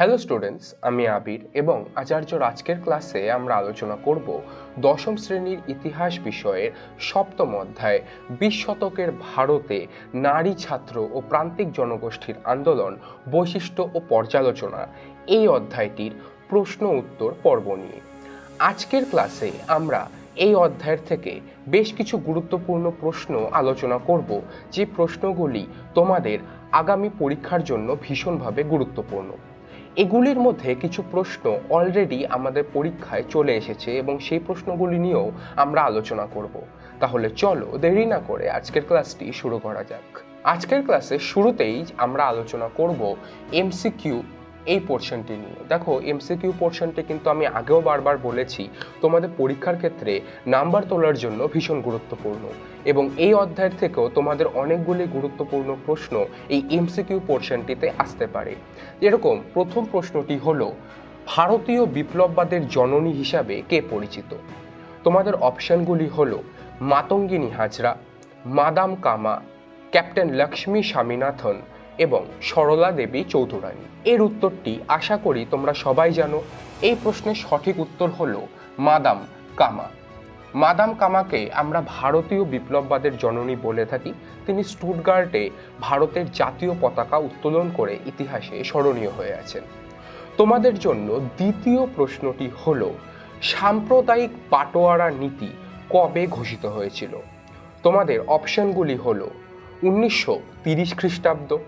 Hello students আমি আবির এবং আচার্যর আজকের ক্লাসে আমরা আলোচনা করব দশম শ্রেণির ইতিহাস বিষয়ের সপ্তম অধ্যায়, বিশ শতকের ভারতে নারী ছাত্র ও প্রান্তিক জনগোষ্ঠীর আন্দোলন, বৈশিষ্ট্য ও পর্যালোচনা। এই অধ্যায়টির প্রশ্ন উত্তর পর্ব নিয়ে। আজকের ক্লাসে আমরা এই অধ্যায়ের থেকে বেশ কিছু গুরুত্বপূর্ণ প্রশ্ন আলোচনা করব, যে প্রশ্নগুলি তোমাদের আগামী পরীক্ষার জন্য ভীষণভাবে গুরুত্বপূর্ণ। এগুলির মধ্যে কিছু প্রশ্ন অলরেডি আমাদের পরীক্ষায় চলে এসেছে এবং সেই প্রশ্নগুলি নিয়েও আমরা আলোচনা করব। তাহলে চলো দেরি না করে আজকের ক্লাসটি শুরু করা যাক। আজকের ক্লাসের শুরুতেই আমরা আলোচনা করব এমসিকিউ এই পোর্শনটি নিয়ে। দেখো এমসিকিউ পোর্শনটি কিন্তু আমি আগেও বারবার বলেছি, তোমাদের পরীক্ষার ক্ষেত্রে নাম্বার তোলার জন্য ভীষণ গুরুত্বপূর্ণ। এবং এই অধ্যায়ের থেকেও তোমাদের অনেকগুলি গুরুত্বপূর্ণ প্রশ্ন এই এমসিকিউ পোর্শনটিতে আসতে পারে। এরকম প্রথম প্রশ্নটি হলো, ভারতীয় বিপ্লববাদের জননী হিসাবে কে পরিচিত? তোমাদের অপশনগুলি হল, মাতঙ্গিনী হাজরা, মাদাম কামা, ক্যাপ্টেন লক্ষ্মী স্বামীনাথন এবং সরলা দেবী চৌধুরানী। এর উত্তরটি আশা করি তোমরা সবাই জানো। এই প্রশ্নের সঠিক উত্তর হল মাদাম কামা। মাদাম কামাকে আমরা ভারতীয় বিপ্লববাদের জননী বলে থাকি। তিনি স্টুটগার্টে ভারতের জাতীয় পতাকা উত্তোলন করে ইতিহাসে স্মরণীয় হয়ে আছেন। তোমাদের জন্য দ্বিতীয় প্রশ্নটি হল, সাম্প্রদায়িক বাটোয়ারা নীতি কবে ঘোষিত হয়েছিল? তোমাদের অপশনগুলি হল উনিশশো তিরিশ খ্রিস্টাব্দ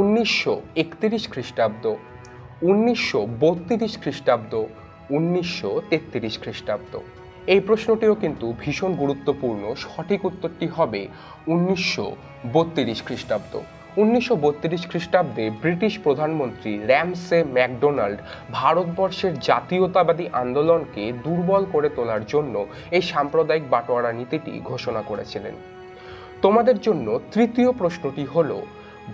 উনিশশো একত্রিশ খ্রিস্টাব্দ, উনিশশো বত্রিশ খ্রিস্টাব্দ, উনিশশো তেত্রিশ খ্রিস্টাব্দ। এই প্রশ্নটিও কিন্তু ভীষণ গুরুত্বপূর্ণ। সঠিক উত্তরটি হবে উনিশশো বত্রিশ খ্রিস্টাব্দ। উনিশশো বত্রিশ খ্রিস্টাব্দে ব্রিটিশ প্রধানমন্ত্রী র্যামসে ম্যাকডোনাল্ড ভারতবর্ষের জাতীয়তাবাদী আন্দোলনকে দুর্বল করে তোলার জন্য এই সাম্প্রদায়িক বাটোয়ারা নীতিটি ঘোষণা করেছিলেন। তোমাদের জন্য তৃতীয় প্রশ্নটি হল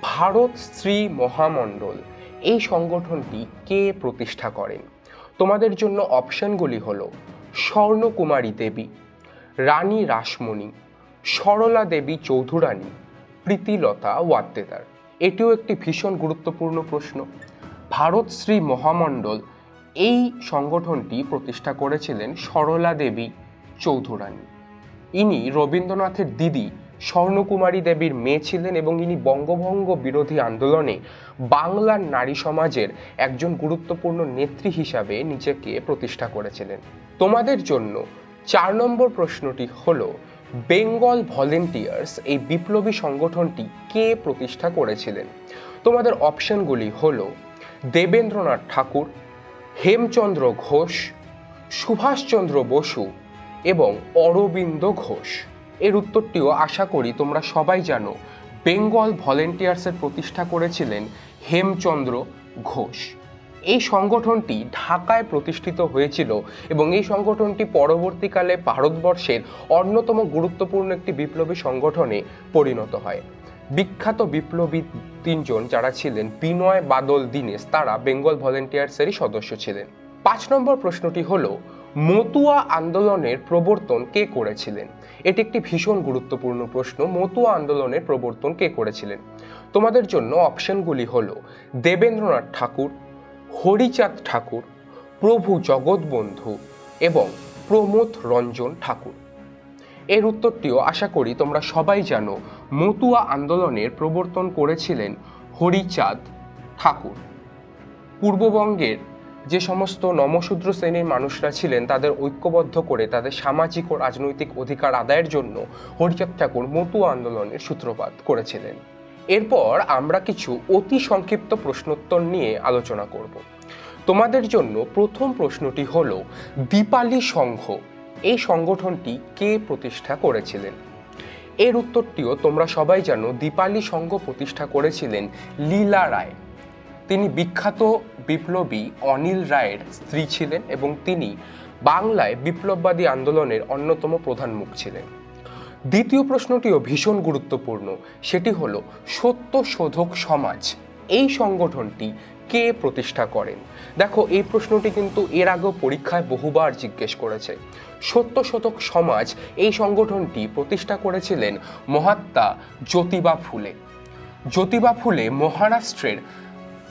ভারত স্ত্রী মহামণ্ডল, এই সংগঠনটি কে প্রতিষ্ঠা করেন? তোমাদের জন্য অপশনগুলি হল স্বর্ণকুমারী দেবী, রানী রাসমণি, সরলা দেবী চৌধুরানী, প্রীতিলতা ওয়াদ্দেদার। এটিও একটি ভীষণ গুরুত্বপূর্ণ প্রশ্ন। ভারত শ্রী মহামণ্ডল, এই সংগঠনটি প্রতিষ্ঠা করেছিলেন সরলা দেবী চৌধুরানী। ইনি রবীন্দ্রনাথের দিদি স্বর্ণকুমারী দেবীর মেয়ে ছিলেন এবং ইনি বঙ্গভঙ্গ বিরোধী আন্দোলনে বাংলার নারী সমাজের একজন গুরুত্বপূর্ণ নেত্রী হিসাবে নিজেকে প্রতিষ্ঠা করেছিলেন। তোমাদের জন্য চার নম্বর প্রশ্নটি হলো, বেঙ্গল ভলেন্টিয়ার্স এই বিপ্লবী সংগঠনটি কে প্রতিষ্ঠা করেছিলেন? তোমাদের অপশনগুলি হল, দেবেন্দ্রনাথ ঠাকুর, হেমচন্দ্র ঘোষ, সুভাষচন্দ্র বসু এবং অরবিন্দ ঘোষ। এর উত্তরটিও আশা করি তোমরা সবাই জানো, বেঙ্গল ভলেন্টিয়ার্সের প্রতিষ্ঠা করেছিলেন হেমচন্দ্র ঘোষ। এই সংগঠনটি ঢাকায় প্রতিষ্ঠিত হয়েছিল এবং এই সংগঠনটি পরবর্তীকালে ভারতবর্ষের অন্যতম গুরুত্বপূর্ণ একটি বিপ্লবী সংগঠনে পরিণত হয়। বিখ্যাত বিপ্লবী তিনজন যারা ছিলেন, বিনয় বাদল দীনেশ, তারা বেঙ্গল ভলেন্টিয়ার্সেরই সদস্য ছিলেন। পাঁচ নম্বর প্রশ্নটি হলো মতুয়া আন্দোলনের প্রবর্তন কে করেছিলেন? এটি একটি ভীষণ গুরুত্বপূর্ণ প্রশ্ন, মতুয়া আন্দোলনের প্রবর্তন কে করেছিলেন? তোমাদের জন্য অপশনগুলি হল, দেবেন্দ্রনাথ ঠাকুর, হরিচাঁদ ঠাকুর, প্রভু জগৎবন্ধু এবং প্রমোদ রঞ্জন ঠাকুর। এর উত্তরটিও আশা করি তোমরা সবাই জানো, মতুয়া আন্দোলনের প্রবর্তন করেছিলেন হরিচাঁদ ঠাকুর। পূর্ববঙ্গের যে সমস্ত নমশূদ্র শ্রেণির মানুষরা ছিলেন, তাদের ঐক্যবদ্ধ করে, তাদের সামাজিক ও রাজনৈতিক অধিকার আদায়ের জন্য হরিচাঁদ ঠাকুর মতুয়া আন্দোলনের সূত্রপাত করেছিলেন। এরপর আমরা কিছু অতি সংক্ষিপ্ত প্রশ্নোত্তর নিয়ে আলোচনা করব। তোমাদের জন্য প্রথম প্রশ্নটি হল, দীপালি সংঘ, এই সংগঠনটি কে প্রতিষ্ঠা করেছিলেন? এর উত্তরটিও তোমরা সবাই জানো, দীপালি সংঘ প্রতিষ্ঠা করেছিলেন লীলা রায়। তিনি বিখ্যাত বিপ্লবী অনিল রায়ের স্ত্রী ছিলেন এবং তিনি বাংলায় বিপ্লববাদী আন্দোলনের অন্যতম প্রধান মুখ ছিলেন। দ্বিতীয় প্রশ্নটিও ভীষণ গুরুত্বপূর্ণ, সেটি হলো, সত্য শোধক সমাজ, এই সংগঠনটি কে প্রতিষ্ঠা করেন? দেখো, এই প্রশ্নটি কিন্তু এর আগেও পরীক্ষায় বহুবার জিজ্ঞেস করেছে। সত্য শতক সমাজ, এই সংগঠনটি প্রতিষ্ঠা করেছিলেন মহাত্মা জ্যোতিবা ফুলে। জ্যোতিবা ফুলে মহারাষ্ট্রের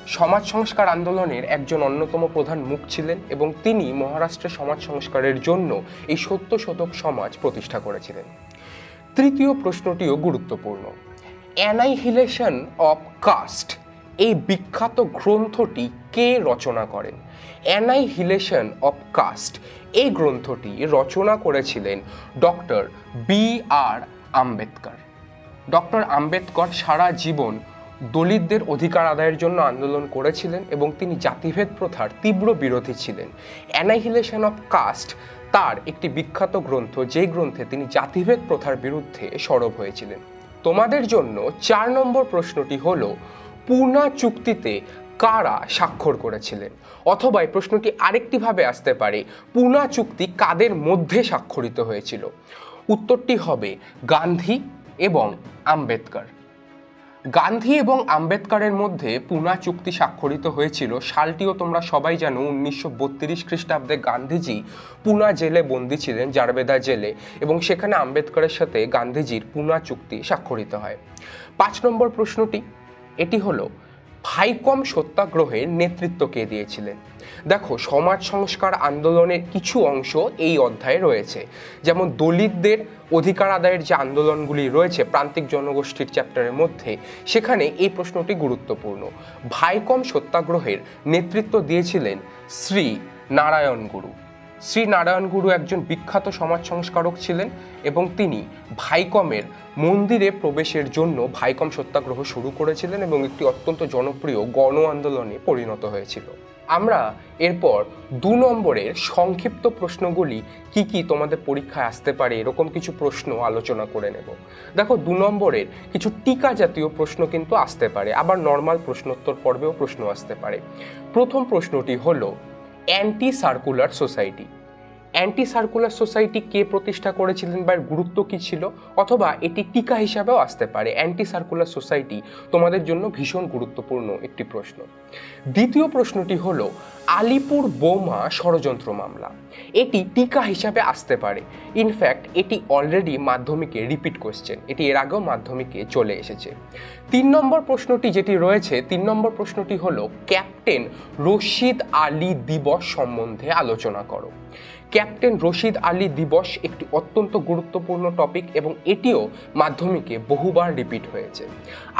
সমাজ সংস্কার আন্দোলনের একজন অন্যতম প্রধান মুখ ছিলেন এবং তিনি মহারাষ্ট্রের সমাজ সংস্কারের জন্য এই সত্য শতক সমাজ প্রতিষ্ঠা করেছিলেন। তৃতীয় প্রশ্নটিও গুরুত্বপূর্ণ। অ্যানাইহিলেশন অফ কাস্ট এই বিখ্যাত গ্রন্থটি কে রচনা করেন? অ্যানাইহিলেশন অফ কাস্ট এই গ্রন্থটি রচনা করেছিলেন doctor B R Ambedkar. Doctor Ambedkar সারা জীবন দলিতদের অধিকার আদায়ের জন্য আন্দোলন করেছিলেন এবং তিনি জাতিভেদ প্রথার তীব্র বিরোধী ছিলেন। অ্যানাইহিলেশন অফ কাস্ট তার একটি বিখ্যাত গ্রন্থ যে গ্রন্থে তিনি জাতিভেদ প্রথার বিরুদ্ধে সরব হয়েছিলেন। তোমাদের জন্য চার নম্বর প্রশ্নটি হল পূর্ণা চুক্তিতে কারা স্বাক্ষর করেছিলেন? অথবা এই প্রশ্নটি আরেকটিভাবে আসতে পারে পূর্ণা চুক্তি কাদের মধ্যে স্বাক্ষরিত হয়েছিল? উত্তরটি হবে গান্ধী এবং আম্বেদকর। গান্ধী এবং আম্বেদকরের মধ্যে পুনা চুক্তি স্বাক্ষরিত হয়েছিল। সালটিও তোমরা সবাই জানো, উনিশশো বত্রিশ খ্রিস্টাব্দে গান্ধীজি পুনা জেলে বন্দী ছিলেন, জারবেদা জেলে, এবং সেখানে আম্বেদকরের সাথে গান্ধীজির পুনা চুক্তি স্বাক্ষরিত হয়। পাঁচ নম্বর প্রশ্নটি, এটি হলো ভাইকম সত্যাগ্রহের নেতৃত্ব কে দিয়েছিলেন। দেখো, সমাজ সংস্কার আন্দোলনের কিছু অংশ এই অধ্যায়ে রয়েছে। যেমন দলিতদের অধিকার আদায়ের যে আন্দোলনগুলি রয়েছে প্রান্তিক জনগোষ্ঠীর চ্যাপ্টারের মধ্যে, সেখানে এই প্রশ্নটি গুরুত্বপূর্ণ। ভাইকম সত্যাগ্রহের নেতৃত্ব দিয়েছিলেন শ্রী নারায়ণ গুরু। শ্রী নারায়ণ গুরু একজন বিখ্যাত সমাজ সংস্কারক ছিলেন এবং তিনি ভাইকমের মন্দিরে প্রবেশের জন্য ভাইকম সত্যাগ্রহ শুরু করেছিলেন এবং একটি অত্যন্ত জনপ্রিয় গণ আন্দোলনে পরিণত হয়েছিল। আমরা এরপর দু নম্বরের সংক্ষিপ্ত প্রশ্নগুলি কি কি তোমাদের পরীক্ষায় আসতে পারে এরকম কিছু প্রশ্ন আলোচনা করে নেব। দেখো, দু নম্বরের কিছু টিকা জাতীয় প্রশ্ন কিন্তু আসতে পারে, আবার নর্মাল প্রশ্নোত্তর পর্বেও প্রশ্ন আসতে পারে। প্রথম প্রশ্নটি হলো anti circular society anti circular society কে প্রতিষ্ঠা করেছিলেন বা এর গুরুত্ব কী ছিল? অথবা এটি টিকা হিসাবেও আসতে পারে। অ্যান্টি সার্কুলার সোসাইটি তোমাদের জন্য ভীষণ গুরুত্বপূর্ণ একটি প্রশ্ন। দ্বিতীয় প্রশ্নটি হলো, আলিপুর বোমা ষড়যন্ত্র মামলা। এটি টিকা হিসাবে আসতে পারে। ইনফ্যাক্ট এটি অলরেডি মাধ্যমিকে রিপিট কোশ্চেন এটি এর আগেও মাধ্যমিকে চলে এসেছে। তিন নম্বর প্রশ্নটি যেটি রয়েছে, তিন নম্বর প্রশ্নটি হলো, ক্যাপ্টেন রশিদ আলী দিবস সম্বন্ধে আলোচনা করো। ক্যাপ্টেন রশিদ আলী দিবস একটি অত্যন্ত গুরুত্বপূর্ণ টপিক এবং এটিও মাধ্যমিকে বহুবার রিপিট হয়েছে।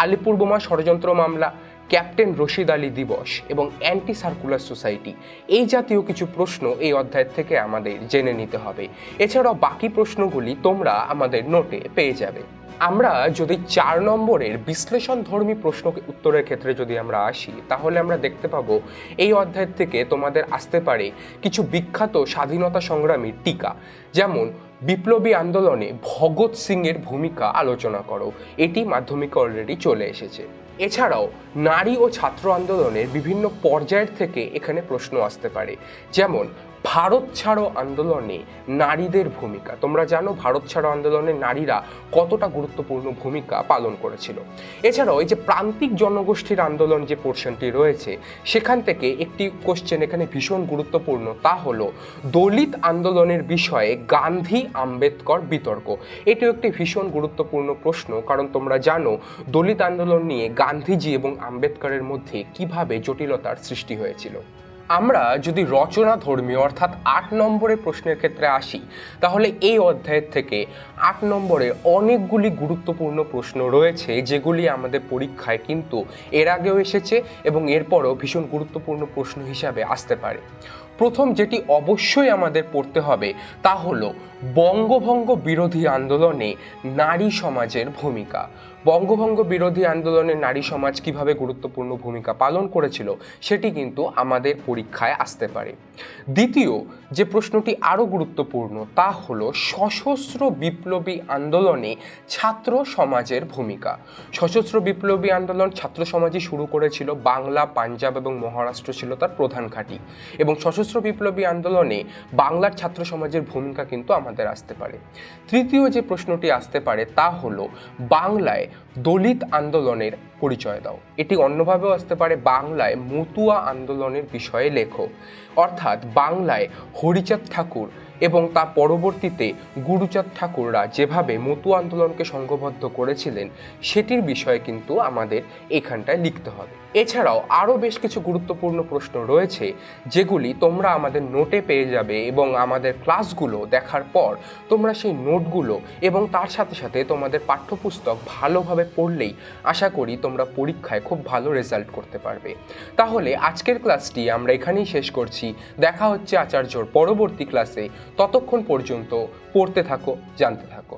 আলিপুরবোমা ষড়যন্ত্র মামলা, ক্যাপ্টেন রশিদ আলী দিবস এবং অ্যান্টি সার্কুলার সোসাইটি, এই জাতীয় কিছু প্রশ্ন এই অধ্যায় থেকে আমাদের জেনে নিতে হবে। এছাড়াও বাকি প্রশ্নগুলি তোমরা আমাদের নোটে পেয়ে যাবে। আমরা যদি চার নম্বরের বিশ্লেষণ ধর্মী প্রশ্ন উত্তরের ক্ষেত্রে যদি আমরা আসি, তাহলে আমরা দেখতে পাবো এই অধ্যায় থেকে তোমাদের আসতে পারে কিছু বিখ্যাত স্বাধীনতা সংগ্রামীর টিকা। যেমন, বিপ্লবী আন্দোলনে ভগৎ সিংয়ের ভূমিকা আলোচনা করো। এটি মাধ্যমিকে অলরেডি চলে এসেছে। এছাড়াও, নারী ও ছাত্র আন্দোলনের বিভিন্ন পর্যায়ের থেকে এখানে প্রশ্ন আসতে পারে। যেমন ভারত ছাড়ো আন্দোলনে নারীদের ভূমিকা। তোমরা জানো ভারত ছাড়ো আন্দোলনে নারীরা কতটা গুরুত্বপূর্ণ ভূমিকা পালন করেছিল। এছাড়াও এই যে প্রান্তিক জনগোষ্ঠীর আন্দোলন যে পোর্শনটি রয়েছে, সেখান থেকে একটি কোশ্চেন এখানে ভীষণ গুরুত্বপূর্ণ, তা হলো দলিত আন্দোলনের বিষয়ে গান্ধী আম্বেদকর বিতর্ক। এটিও একটি ভীষণ গুরুত্বপূর্ণ প্রশ্ন, কারণ তোমরা জানো দলিত আন্দোলন নিয়ে গান্ধীজি এবং আম্বেদকরের মধ্যে কীভাবে জটিলতার সৃষ্টি হয়েছিল। আমরা যদি রচনা ধর্মীয়, অর্থাৎ আট নম্বরের প্রশ্নের ক্ষেত্রে আসি, তাহলে এই অধ্যায়ের থেকে আট নম্বরে অনেকগুলি গুরুত্বপূর্ণ প্রশ্ন রয়েছে, যেগুলি আমাদের পরীক্ষায় কিন্তু এর আগেও এসেছে এবং এরপরও ভীষণ গুরুত্বপূর্ণ প্রশ্ন হিসাবে আসতে পারে। প্রথম যেটি অবশ্যই আমাদের পড়তে হবে, তা হলো বঙ্গভঙ্গ বিরোধী আন্দোলনে নারী সমাজের ভূমিকা। বঙ্গভঙ্গ বিরোধী আন্দোলনে নারী সমাজ কীভাবে গুরুত্বপূর্ণ ভূমিকা পালন করেছিল, সেটি কিন্তু আমাদের পরীক্ষায় আসতে পারে। দ্বিতীয় যে প্রশ্নটি আরও গুরুত্বপূর্ণ, তা হলো সশস্ত্র বিপ্লবী আন্দোলনে ছাত্র সমাজের ভূমিকা। সশস্ত্র বিপ্লবী আন্দোলন ছাত্র সমাজই শুরু করেছিল, বাংলা, পাঞ্জাব এবং মহারাষ্ট্র ছিল তার প্রধান ঘাঁটি। এবং সশস্ত্র বিপ্লবী আন্দোলনে বাংলার ছাত্র সমাজের ভূমিকা কিন্তু আমাদের আসতে পারে। তৃতীয় যে প্রশ্নটি আসতে পারে, তা হলো বাংলায় দলিত আন্দোলনের পরিচয় দাও। এটি অন্যভাবেও আসতে পারে বাংলায় মতুয়া আন্দোলনের বিষয়ে লেখো। অর্থাৎ বাংলায় হরিচাঁদ ঠাকুর এবং তা পরবর্তীতে গুরুচাঁদ ঠাকুররা যেভাবে মতুয়া আন্দোলনকে সংঘবদ্ধ করেছিলেন, সেটির বিষয়ে কিন্তু আমাদের এখানটায় লিখতে হবে। এছাড়াও আরও বেশ কিছু গুরুত্বপূর্ণ প্রশ্ন রয়েছে, যেগুলি তোমরা আমাদের নোটে পেয়ে যাবে এবং আমাদের ক্লাসগুলো দেখার পর তোমরা সেই নোটগুলো এবং তার সাথে সাথে তোমাদের পাঠ্যপুস্তক ভালোভাবে পড়লেই আশা করি তোমরা পরীক্ষায় খুব ভালো রেজাল্ট করতে পারবে। তাহলে আজকের ক্লাসটি আমরা এখানেই শেষ করছি। দেখা হচ্ছে আচার্যর পরবর্তী ক্লাসে ততক্ষণ পর্যন্ত পড়তে থাকো, জানতে থাকো।